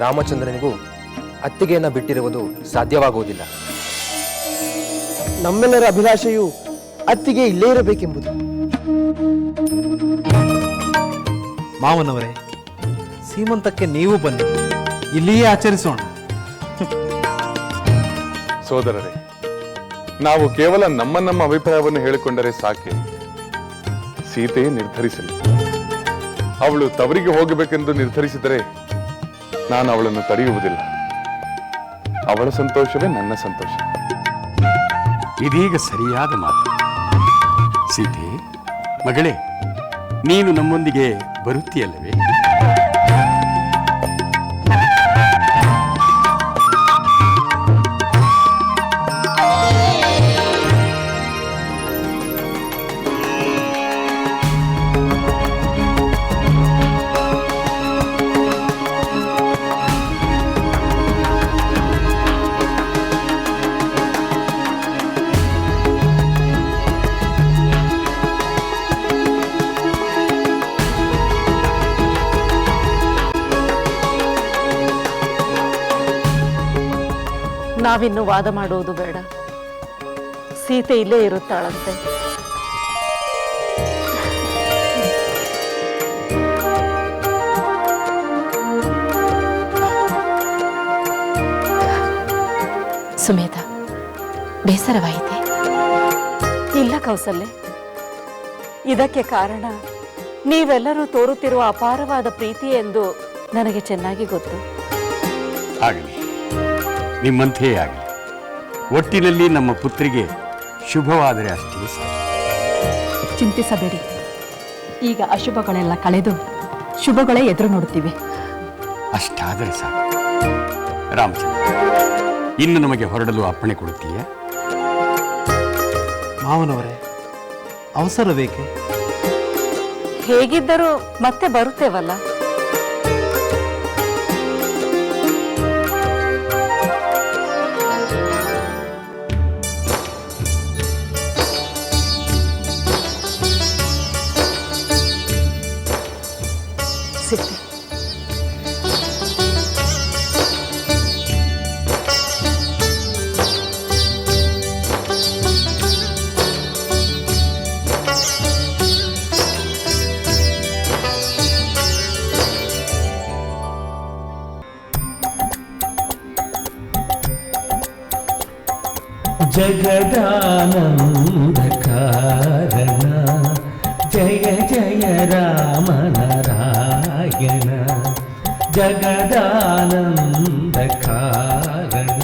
ರಾಮಚಂದ್ರನಿಗೂ ಅತ್ತಿಗೆಯನ್ನು ಬಿಟ್ಟಿರುವುದು ಸಾಧ್ಯವಾಗುವುದಿಲ್ಲ. ನಮ್ಮೆಲ್ಲರ ಅಭಿಲಾಷೆಯು ಅತ್ತಿಗೆ ಇಲ್ಲೇ ಇರಬೇಕೆಂಬುದು. ಮಾವನವರೇ ಸೀಮಂತಕ್ಕೆ ನೀವು ಬನ್ನಿ. ಇಲ್ಲಿಯೇ ಆಚರಿಸೋಣ. ಸೋದರರೇ ನಾವು ಕೇವಲ ನಮ್ಮ ನಮ್ಮ ಅಭಿಪ್ರಾಯವನ್ನು ಹೇಳಿಕೊಂಡರೆ ಸಾಕೆ. ಸೀತೆ ನಿರ್ಧರಿಸಲಿ. ಅವಳು ತವರಿಗೆ ಹೋಗಬೇಕೆಂದು ನಿರ್ಧರಿಸಿದರೆ ನಾನು ಅವಳನ್ನು ತಡೆಯುವುದಿಲ್ಲ. ಅವಳ ಸಂತೋಷವೇ ನನ್ನ ಸಂತೋಷ. ಇದೀಗ ಸರಿಯಾದ ಮಾತು. ಸೀತೆ, ಮಗಳೇ, ನೀನು ನಮ್ಮೊಂದಿಗೆ ಬರುತ್ತೀಯಲ್ಲವೇ? ನಾವಿನ್ನು ವಾದ ಮಾಡುವುದು ಬೇಡ. ಸೀತೆ ಇಲ್ಲೇ ಇರುತ್ತಾಳಂತೆ. ಸುಮೇಧ ಬೇಸರವಾಯಿತೆ? ಇಲ್ಲ ಕೌಸಲ್ಯ. ಇದಕ್ಕೆ ಕಾರಣ ನೀವೆಲ್ಲರೂ ತೋರುತ್ತಿರುವ ಅಪಾರವಾದ ಪ್ರೀತಿ ಎಂದು ನನಗೆ ಚೆನ್ನಾಗಿ ಗೊತ್ತು. ಆಗಲಿ ನಿಮ್ಮಂತೆಯೇ ಆಗಲಿ ಒಟ್ಟಿನಲ್ಲಿ ನಮ್ಮ ಪುತ್ರಿಗೆ ಶುಭವಾದರೆ ಅಷ್ಟೇ. ಚಿಂತಿಸಬೇಡಿ. ಈಗ ಅಶುಭಗಳೆಲ್ಲ ಕಳೆದು ಶುಭಗಳೇ ಎದುರು ನೋಡುತ್ತಿವೆ. ಅಷ್ಟಾದರೆ ಸಾಕು. ರಾಮಚಂದ್ರ ಇನ್ನು ನಮಗೆ ಹೊರಡಲು ಅಪ್ಪಣೆ ಕೊಡುತ್ತೀಯಾ? ಮಾವನವರೇ ಅವಸರ ಬೇಕೆ? ಹೇಗಿದ್ದರೂ ಮತ್ತೆ ಬರುತ್ತೇವಲ್ಲ? సిటీ जगदानन्दकारण जय ಜಯ ರಾಮ ನಾರಾಯಣ ಜಗದಾನಂದ ಕಾರಣ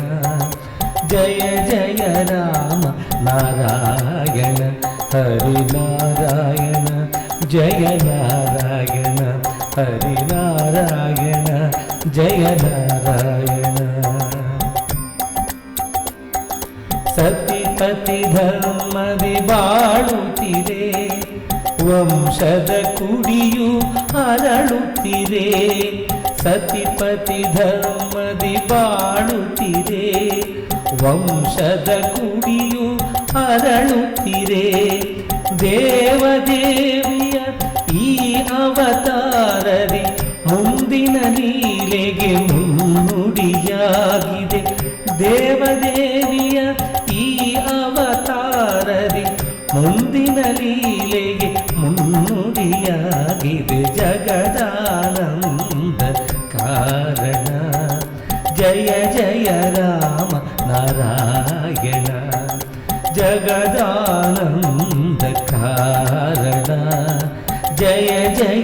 ಜಯ ಜಯ ರಾಮ ನಾರಾಯಣ ಹರಿನಾರಾಯಣ ಜಯ ನಾರಾಯಣ ಹರಿನಾರಾಯಣ ಜಯ ನಾರಾಯಣ ಸತಿಪತಿ ಧರ್ಮದಿ ಬಾಳುತ್ತಿರೆ ವಂಶದ ಕುಡಿಯು ಅರಳುತ್ತಿರೆ ಸತಿಪತಿ ಧರ್ಮದಿ ಬಾಳುತ್ತಿರೆ ವಂಶದ ಕುಡಿಯು ಅರಳುತ್ತಿರೆ ದೇವದೇವಿಯ ಈ ಅವತಾರರಿ ಮುಂದಿನ ಲೀಲೆಗೆ ಮುನ್ನುಡಿಯಾಗಿದೆ. ದೇವದೇವಿಯ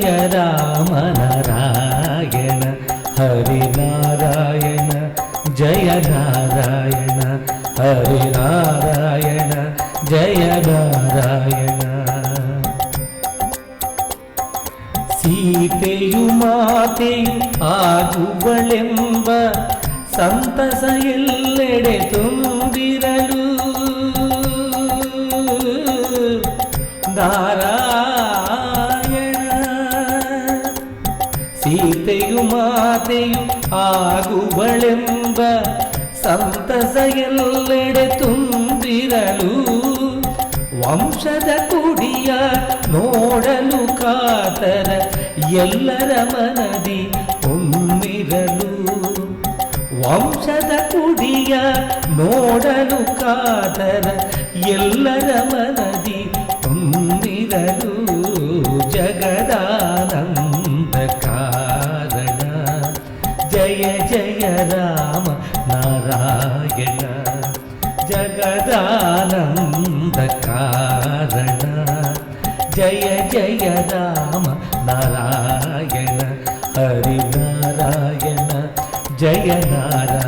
ಜಯ ರಾಮ ನಾರಾಯಣ ಹರಿನಾರಾಯಣ ಜಯ ನಾರಾಯಣ ಹರಿನಾರಾಯಣ ಜಯ ನಾರಾಯಣ ಸೀತೆಯು ಮಾತೆಯು ಆಗುವಳೆಂಬ ಸಂತಸ ಎಲ್ಲೆಡೆ ತುಂಬಿರಲು ನಾರಾಯಣ ಮಾತೆಯು ಆಗುವಳೆಂಬ ಸಂತಸ ಎಲ್ಲೆಡೆ ತುಂಬಿರಲು ವಂಶದ ಕುಡಿಯ ನೋಡಲು ಕಾತರ ಎಲ್ಲರ ಮನದಿ ಹೊಮ್ಮಿರಲು ವಂಶದ ಕುಡಿಯ ನೋಡಲು ಕಾತರ ಎಲ್ಲರ ಮನದಿ ತುಂಬಿರಲು ಜಗದಾನಂದ ಜಯ ಜಯ ರಾಮ ನಾರಾಯಣ ಜಗದಾನಂದ ಕಾರಣ ಜಯ ಜಯ ರಾಮ ನಾರಾಯಣ ಹರಿನಾರಾಯಣ ಜಯ ನಾರಾಯಣ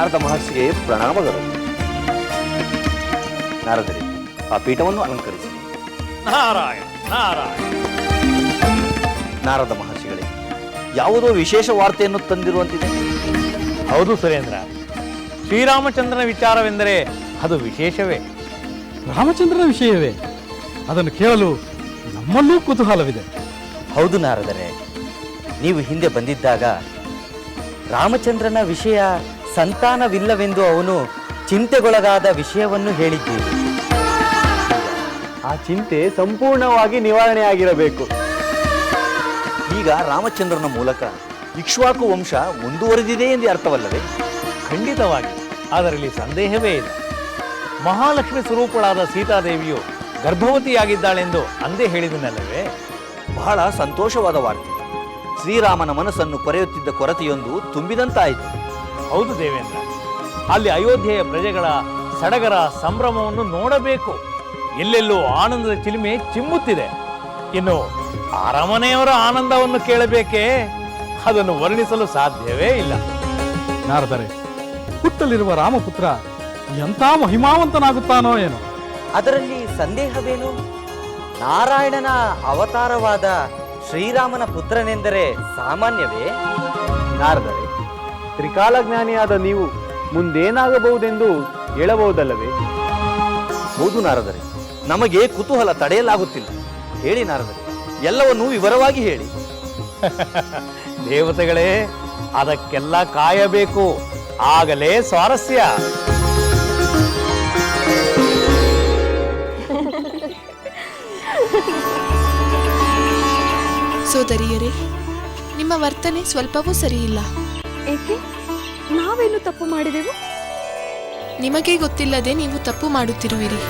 ನಾರದ ಮಹರ್ಷಿಗೆ ಪ್ರಣಾಮಗಳು ನಾರದರಿ ಆ ಪೀಠವನ್ನು ಅಲಂಕರಿಸಿ. ನಾರಾಯಣ ನಾರಾಯಣ. ನಾರದ ಮಹರ್ಷಿಗಳೇ ಯಾವುದೋ ವಿಶೇಷ ವಾರ್ತೆಯನ್ನು ತಂದಿರುವಂತಿದೆ? ಹೌದು ಸುರೇಂದ್ರ. ಶ್ರೀರಾಮಚಂದ್ರನ ವಿಚಾರವೆಂದರೆ ಅದು ವಿಶೇಷವೇ. ರಾಮಚಂದ್ರನ ವಿಷಯವೇ? ಅದನ್ನು ಕೇಳಲು ನಮ್ಮಲ್ಲೂ ಕುತೂಹಲವಿದೆ. ಹೌದು ನಾರದರೆ ನೀವು ಹಿಂದೆ ಬಂದಿದ್ದಾಗ ರಾಮಚಂದ್ರನ ವಿಷಯ ಸಂತಾನವಿಲ್ಲವೆಂದು ಅವನು ಚಿಂತೆಗೊಳಗಾದ ವಿಷಯವನ್ನು ಹೇಳಿದ್ದೀರಿ ಆ ಚಿಂತೆ ಸಂಪೂರ್ಣವಾಗಿ ನಿವಾರಣೆ ಆಗಿರಬೇಕು ಈಗ ರಾಮಚಂದ್ರನ ಮೂಲಕ ಇಕ್ಷ್ವಾಕು ವಂಶ ಮುಂದುವರೆದಿದೆ ಎಂದು ಅರ್ಥವಲ್ಲವೇ? ಖಂಡಿತವಾಗಿ. ಅದರಲ್ಲಿ ಸಂದೇಹವೇ ಇಲ್ಲ. ಮಹಾಲಕ್ಷ್ಮಿ ಸ್ವರೂಪಳಾದ ಸೀತಾದೇವಿಯು ಗರ್ಭವತಿಯಾಗಿದ್ದಾಳೆಂದು ಅಂದೇ ಹೇಳಿದನಲ್ಲವೇ? ಬಹಳ ಸಂತೋಷವಾದ ವಾರ್ತೆ. ಶ್ರೀರಾಮನ ಮನಸ್ಸನ್ನು ಕೊರೆಯುತ್ತಿದ್ದ ಕೊರತೆಯೊಂದು ತುಂಬಿದಂತಾಯಿತು. ಹೌದು ದೇವೇಂದ್ರ. ಅಲ್ಲಿ ಅಯೋಧ್ಯೆಯ ಪ್ರಜೆಗಳ ಸಡಗರ ಸಂಭ್ರಮವನ್ನು ನೋಡಬೇಕು. ಎಲ್ಲೆಲ್ಲೂ ಆನಂದದ ಚಿಲುಮೆ ಚಿಮ್ಮುತ್ತಿದೆ. ಇನ್ನು ಅರಮನೆಯವರ ಆನಂದವನ್ನು ಕೇಳಬೇಕೇ? ಅದನ್ನು ವರ್ಣಿಸಲು ಸಾಧ್ಯವೇ ಇಲ್ಲ. ನಾರದರೆ ಹುಟ್ಟಲಿರುವ ರಾಮಪುತ್ರ ಎಂಥ ಮಹಿಮಾವಂತನಾಗುತ್ತಾನೋ ಏನೋ? ಅದರಲ್ಲಿ ಸಂದೇಹವೇನು? ನಾರಾಯಣನ ಅವತಾರವಾದ ಶ್ರೀರಾಮನ ಪುತ್ರನೆಂದರೆ ಸಾಮಾನ್ಯವೇ? ನಾರದರೆ ತ್ರಿಕಾಲಜ್ಞಾನಿಯಾದ ನೀವು ಮುಂದೇನಾಗಬಹುದೆಂದು ಹೇಳಬಹುದಲ್ಲವೇ? ಹೌದು ನಾರದರೆ ನಮಗೆ ಕುತೂಹಲ ತಡೆಯಲಾಗುತ್ತಿಲ್ಲ. ಹೇಳಿ ನಾರದರೆ ಎಲ್ಲವನ್ನೂ ವಿವರವಾಗಿ ಹೇಳಿ. ದೇವತೆಗಳೇ ಅದಕ್ಕೆಲ್ಲ ಕಾಯಬೇಕು. ಆಗಲೇ ಸ್ವಾರಸ್ಯ. ಸೋದರಿಯರೇ ನಿಮ್ಮ ವರ್ತನೆ ಸ್ವಲ್ಪವೂ ಸರಿಯಿಲ್ಲ. ಏಕೆ? ನಾವೇನು ತಪ್ಪು ಮಾಡಿದೆವು? ನಿಮಗೆ ಗೊತ್ತಿಲ್ಲದೆ ನೀವು ತಪ್ಪು ಮಾಡುತ್ತಿರುವಿರಿ.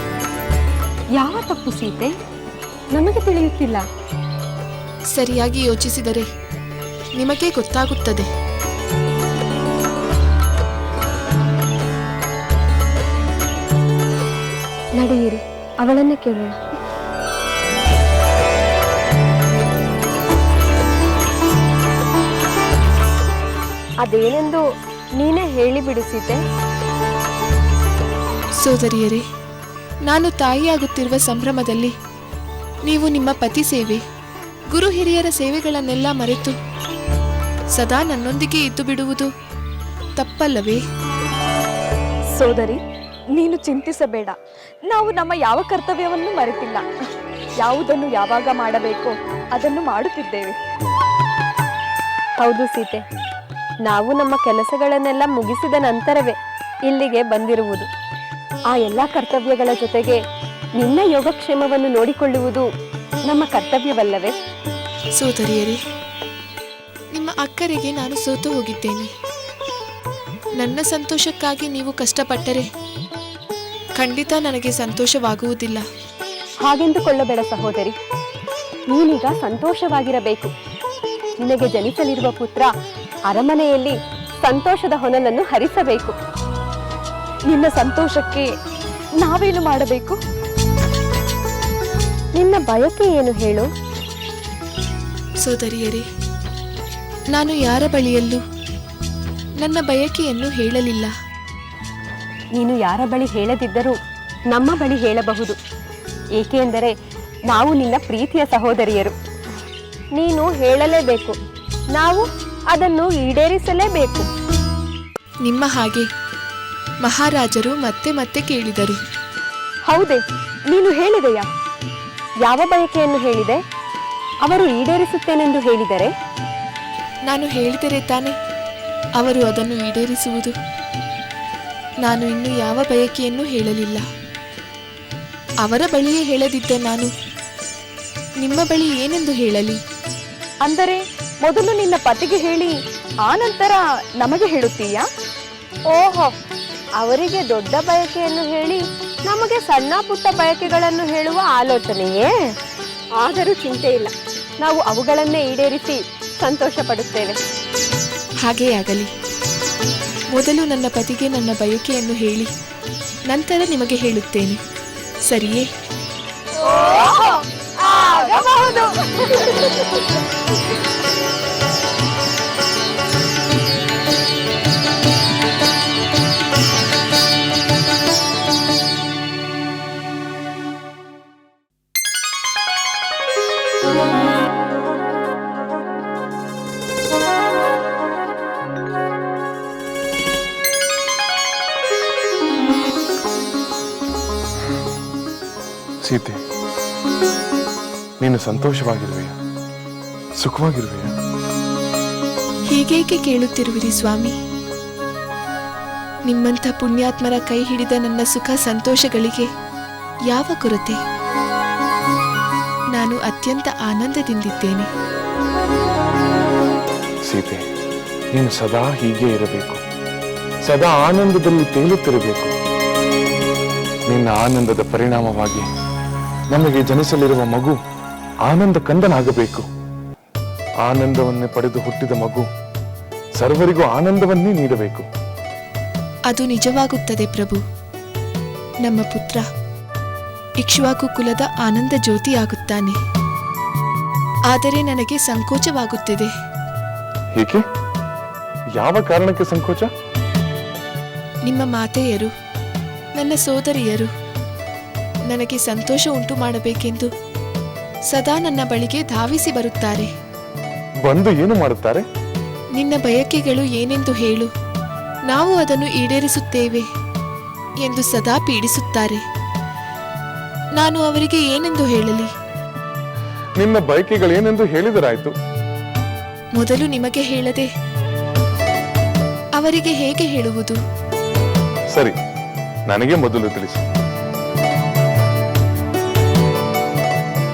ಯಾವ ತಪ್ಪು ಸೀತೆ? ನಮಗೆ ತಿಳಿಯುತ್ತಿಲ್ಲ. ಸರಿಯಾಗಿ ಯೋಚಿಸಿದರೆ ನಿಮಗೆ ಗೊತ್ತಾಗುತ್ತದೆ. ನಡೆಯಿರಿ ಅವಳನ್ನೇ ಕೇಳೋಣ. ಅದೇನೆಂದು ನೀನೇ ಹೇಳಿ ಬಿಡಿಸಿದ್ದೆ ಸೋದರಿಯರೇ ನಾನು ತಾಯಿಯಾಗುತ್ತಿರುವ ಸಂಭ್ರಮದಲ್ಲಿ ನೀವು ನಿಮ್ಮ ಪತಿ ಸೇವೆ ಗುರು ಹಿರಿಯರ ಸೇವೆಗಳನ್ನೆಲ್ಲ ಮರೆತು ಸದಾ ನನ್ನೊಂದಿಗೆ ಇದ್ದು ಬಿಡುವುದು ತಪ್ಪಲ್ಲವೇ? ಸೋದರಿ ನೀನು ಚಿಂತಿಸಬೇಡ. ನಾವು ನಮ್ಮ ಯಾವ ಕರ್ತವ್ಯವನ್ನು ಮರೆತಿಲ್ಲ. ಯಾವುದನ್ನು ಯಾವಾಗ ಮಾಡಬೇಕೋ ಅದನ್ನು ಮಾಡುತ್ತಿದ್ದೇವೆ. ಹೌದು ಸೀತೆ. ನಾವು ನಮ್ಮ ಕೆಲಸಗಳನ್ನೆಲ್ಲ ಮುಗಿಸಿದ ನಂತರವೇ ಇಲ್ಲಿಗೆ ಬಂದಿರುವುದು. ಆ ಎಲ್ಲ ಕರ್ತವ್ಯಗಳ ಜೊತೆಗೆ ನಿನ್ನ ಯೋಗಕ್ಷೇಮವನ್ನು ನೋಡಿಕೊಳ್ಳುವುದು ನಮ್ಮ ಕರ್ತವ್ಯವಲ್ಲವೇ? ಸೋದರಿಯರೇ ನಿಮ್ಮ ಅಕ್ಕರಿಗೆ ನಾನು ಸೋತು ಹೋಗಿದ್ದೇನೆ. ನನ್ನ ಸಂತೋಷಕ್ಕಾಗಿ ನೀವು ಕಷ್ಟಪಟ್ಟರೆ ಖಂಡಿತ ನನಗೆ ಸಂತೋಷವಾಗುವುದಿಲ್ಲ. ಹಾಗೆಂದುಕೊಳ್ಳಬೇಡ ಸಹೋದರಿ. ನೀನೀಗ ಸಂತೋಷವಾಗಿರಬೇಕು. ನಿನಗೆ ಜನಿಸಲಿರುವ ಪುತ್ರ ಅರಮನೆಯಲ್ಲಿ ಸಂತೋಷದ ಹೊನಲನ್ನು ಹರಿಸಬೇಕು. ನಿನ್ನ ಸಂತೋಷಕ್ಕೆ ನಾವೇನು ಮಾಡಬೇಕು? ನಿನ್ನ ಬಯಕೆ ಏನು ಹೇಳು? ಸೋದರಿಯರೇ ನಾನು ಯಾರ ಬಳಿಯಲ್ಲೂ ನನ್ನ ಬಯಕೆಯನ್ನು ಹೇಳಲಿಲ್ಲ. ನೀನು ಯಾರ ಬಳಿ ಹೇಳದಿದ್ದರೂ ನಮ್ಮ ಬಳಿ ಹೇಳಬಹುದು. ಏಕೆಂದರೆ ನಾವು ನಿನ್ನ ಪ್ರೀತಿಯ ಸಹೋದರಿಯರು. ನೀನು ಹೇಳಲೇಬೇಕು. ನಾವು ಅದನ್ನು ಈಡೇರಿಸಲೇಬೇಕು. ನಿಮ್ಮ ಹಾಗೆ. ಮಹಾರಾಜರು ಮತ್ತೆ ಮತ್ತೆ ಕೇಳಿದರು. ಹೌದೇ ನೀನು ಹೇಳಿದೆಯಾ? ಯಾವ ಬಯಕೆಯನ್ನು ಹೇಳಿದೆ? ಅವರು ಈಡೇರಿಸುತ್ತೇನೆಂದು ಹೇಳಿದರೆ? ನಾನು ಹೇಳಿದರೆ ತಾನೆ ಅವರು ಅದನ್ನು ಈಡೇರಿಸುವುದು. ನಾನು ಇನ್ನು ಯಾವ ಬಯಕೆಯನ್ನು ಹೇಳಲಿಲ್ಲ. ಅವರ ಬಳಿಯೇ ಹೇಳದಿದ್ದೆ ನಾನು. ನಿಮ್ಮ ಬಳಿ ಏನೆಂದು ಹೇಳಲಿ? ಅಂದರೆ ಮೊದಲು ನಿನ್ನ ಪತಿಗೆ ಹೇಳಿ ಆನಂತರ ನಮಗೆ ಹೇಳುತ್ತೀಯಾ? ಓಹೋ. ಅವರಿಗೆ ದೊಡ್ಡ ಬಯಕೆಯನ್ನು ಹೇಳಿ ನಮಗೆ ಸಣ್ಣ ಪುಟ್ಟ ಬಯಕೆಗಳನ್ನು ಹೇಳುವ ಆಲೋಚನೆಯೇ? ಆದರೂ ಚಿಂತೆ ಇಲ್ಲ. ನಾವು ಅವುಗಳನ್ನೇ ಈಡೇರಿಸಿ ಸಂತೋಷ ಪಡುತ್ತೇವೆ ಹಾಗೇ ಆಗಲಿ. ಮೊದಲು ನನ್ನ ಪತಿಗೆ ನನ್ನ ಬಯಕೆಯನ್ನು ಹೇಳಿ ನಂತರ ನಿಮಗೆ ಹೇಳುತ್ತೇನೆ. ಸರಿಯೇ? ಆಗಬಹುದು ಸೀತೆ ನೀನು ಸಂತೋಷವಾಗಿರುವೆಯ? ಸುಖವಾಗಿರುವೆಯ? ಹೀಗೇಕೆ ಕೇಳುತ್ತಿರುವಿರಿ ಸ್ವಾಮಿ? ನಿಮ್ಮಂಥ ಪುಣ್ಯಾತ್ಮರ ಕೈ ಹಿಡಿದ ನನ್ನ ಸುಖ ಸಂತೋಷಗಳಿಗೆ ಯಾವ ಕೊರತೆ? ನಾನು ಅತ್ಯಂತ ಆನಂದದಿಂದಿದ್ದೇನೆ. ಸೀತೆ ನೀನು ಸದಾ ಹೀಗೆ ಇರಬೇಕು. ಸದಾ ಆನಂದದಲ್ಲಿ ತೇಲುತ್ತಿರಬೇಕು. ನಿನ್ನ ಆನಂದದ ಪರಿಣಾಮವಾಗಿ ನಮಗೆ ಜನಿಸಲಿರುವ ಮಗು ಆನಂದ ಕಂದನಾಗಬೇಕು ಆನಂದವನ್ನೇ ಪಡೆದು ಹುಟ್ಟಿದ ಮಗು ಸರ್ವರಿಗೂ ಆನಂದವನ್ನೇ ನೀಡಬೇಕು. ಅದು ನಿಜವಾಗುತ್ತದೆ ಪ್ರಭು. ನಮ್ಮ ಪುತ್ರ ಇಕ್ಷ್ವಾಕು ಕುಲದ ಆನಂದ ಜ್ಯೋತಿಯಾಗುತ್ತಾನೆ ಆದರೆ ನನಗೆ ಸಂಕೋಚವಾಗುತ್ತಿದೆ. ಏಕೆ? ಯಾವ ಕಾರಣಕ್ಕೆ ಸಂಕೋಚ? ನಿಮ್ಮ ಮಾತೆಯರು ನನ್ನ ಸೋದರಿಯರು ನನಗೆ ಸಂತೋಷ ಉಂಟು ಮಾಡಬೇಕೆಂದು ಸದಾ ನನ್ನ ಬಳಿಗೆ ಧಾವಿಸಿ ಬರುತ್ತಾರೆ. ಬಂದು ಏನು ಮಾಡುತ್ತಾರೆ? ನಿನ್ನ ಬಯಕೆಗಳು ಏನೆಂದು ಹೇಳು. ನಾವು ಅದನ್ನು ಈಡೇರಿಸುತ್ತೇವೆ ಎಂದು ಸದಾ ಪೀಡಿಸುತ್ತಾರೆ. ನಾನು ಅವರಿಗೆ ಏನೆಂದು ಹೇಳಲಿ? ನಿನ್ನ ಬಯಕೆಗಳೇನೆಂದು ಹೇಳಿದರಾಯಿತು. ಮೊದಲು ನಿಮಗೆ ಹೇಳದೆ ಅವರಿಗೆ ಹೇಗೆ ಹೇಳುವುದು? ಸರಿ ನನಗೆ ಮೊದಲು ತಿಳಿಸು.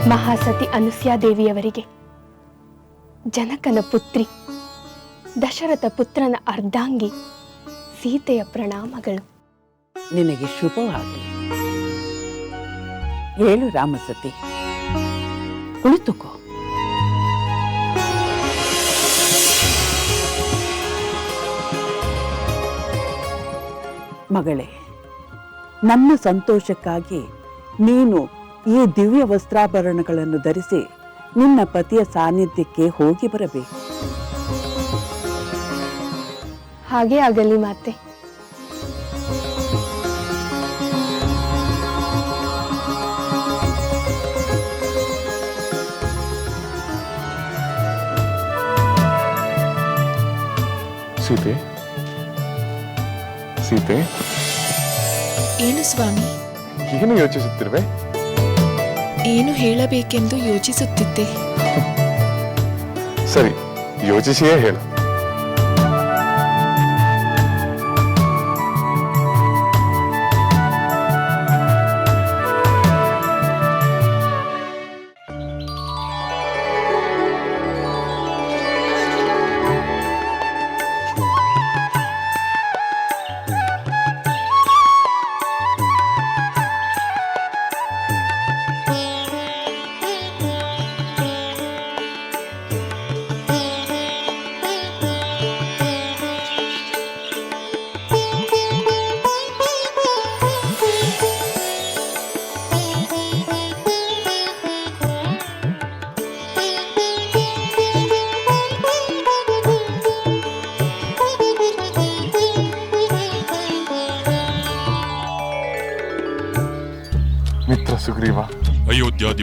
ಮಹಾಸತಿ ಅನುಸ್ಯಾದೇವಿಯವರಿಗೆ ಜನಕನ ಪುತ್ರಿ, ದಶರಥ ಪುತ್ರನ ಅರ್ಧಾಂಗಿ, ಸೀತೆಯ ಪ್ರಣಾಮಗಳು. ನಿನಗೆ ಶುಭವಾಗಲಿ. ಹೇಳು ರಾಮಸತಿ. ಕುಳಿತುಕೋ. ಮಗಳೇ, ನಮ್ಮ ಸಂತೋಷಕ್ಕಾಗಿ ನೀನು ಈ ದಿವ್ಯ ವಸ್ತ್ರಾಭರಣಗಳನ್ನು ಧರಿಸಿ ನಿನ್ನ ಪತಿಯ ಸಾನ್ನಿಧ್ಯಕ್ಕೆ ಹೋಗಿ ಬರಬೇಕು. ಹಾಗೆ ಆಗಲಿ ಮಾತೆ. ಸೀತೆ. ಸೀತೆ. ಏನು ಸ್ವಾಮಿ? ಏನು ಯೋಚಿಸುತ್ತಿರುವೆ? ಏನು ಹೇಳಬೇಕೆಂದು ಯೋಚಿಸುತ್ತಿದ್ದೆ. ಸರಿ ಯೋಚಿಸಿಯೇ ಹೇಳು.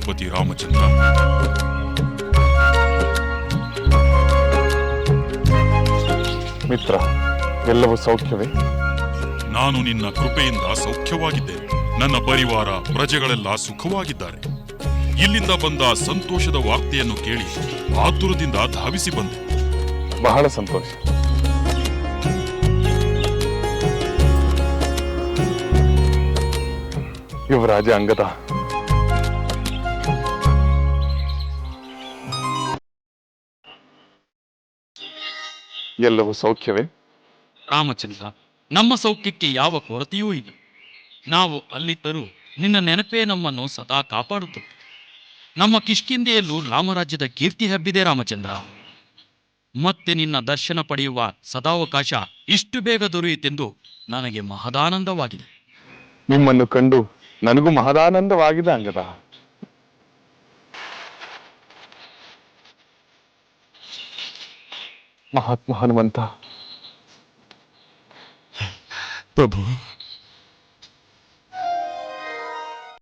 ಅಯೋಧ್ಯಾಧಿಪತಿ ರಾಮಚಂದ್ರ. ಮಿತ್ರ ಎಲ್ಲವೂ ಸೌಖ್ಯವೇ? ನಾನು ನಿನ್ನ ಕೃಪೆಯಿಂದ ಸೌಖ್ಯವಾಗಿದ್ದೇನೆ ನನ್ನ ಪರಿವಾರ ಪ್ರಜೆಗಳೆಲ್ಲ ಸುಖವಾಗಿದ್ದಾರೆ. ಇಲ್ಲಿಂದ ಬಂದ ಸಂತೋಷದ ವಾರ್ತೆಯನ್ನು ಕೇಳಿ ಆತುರದಿಂದ ಧಾವಿಸಿ ಬಂದೆ. ಬಹಳ ಸಂತೋಷ. ಯುವರಾಜ ಅಂಗದ ಎಲ್ಲವೂ ಸೌಖ್ಯವೇ? ರಾಮಚಂದ್ರ ನಮ್ಮ ಸೌಖ್ಯಕ್ಕೆ ಯಾವ ಕೊರತೆಯೂ ಇಲ್ಲ. ನಾವು ಅಲ್ಲಿದ್ದರೂ ನಿನ್ನ ನೆನಪೇ ನಮ್ಮನ್ನು ಸದಾ ಕಾಪಾಡುತ್ತದೆ. ನಮ್ಮ ಕಿಷ್ಕಿಂದೆಯಲ್ಲೂ ರಾಮರಾಜ್ಯದ ಕೀರ್ತಿ ಹಬ್ಬಿದೆ ರಾಮಚಂದ್ರ. ಮತ್ತೆ ನಿನ್ನ ದರ್ಶನ ಪಡೆಯುವ ಸದಾವಕಾಶ ಇಷ್ಟು ಬೇಗ ದೊರೆಯಿತೆಂದು ನನಗೆ ಮಹದಾನಂದವಾಗಿದೆ. ನಿಮ್ಮನ್ನು ಕಂಡು ನನಗೂ ಮಹದಾನಂದವಾಗಿದೆ ಅಂಗದ. महात्मा हनुमंता। प्रभु।